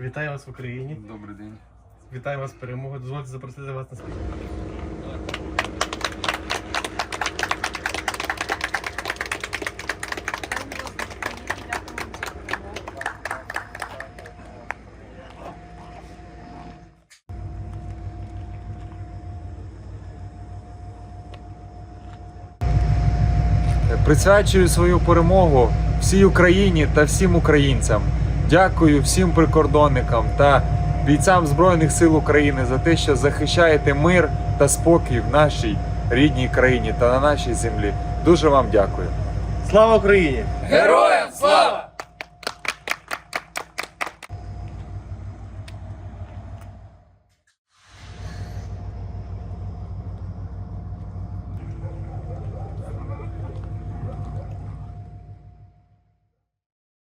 Вітаю вас в Україні. Добрий день. Вітаю вас з перемогою. Дозвольте запросити вас на свій. Присвячую свою перемогу всій Україні та всім українцям. Дякую всім прикордонникам та бійцям Збройних сил України за те, що захищаєте мир та спокій в нашій рідній країні та на нашій землі. Дуже вам дякую. Слава Україні! Героям слава!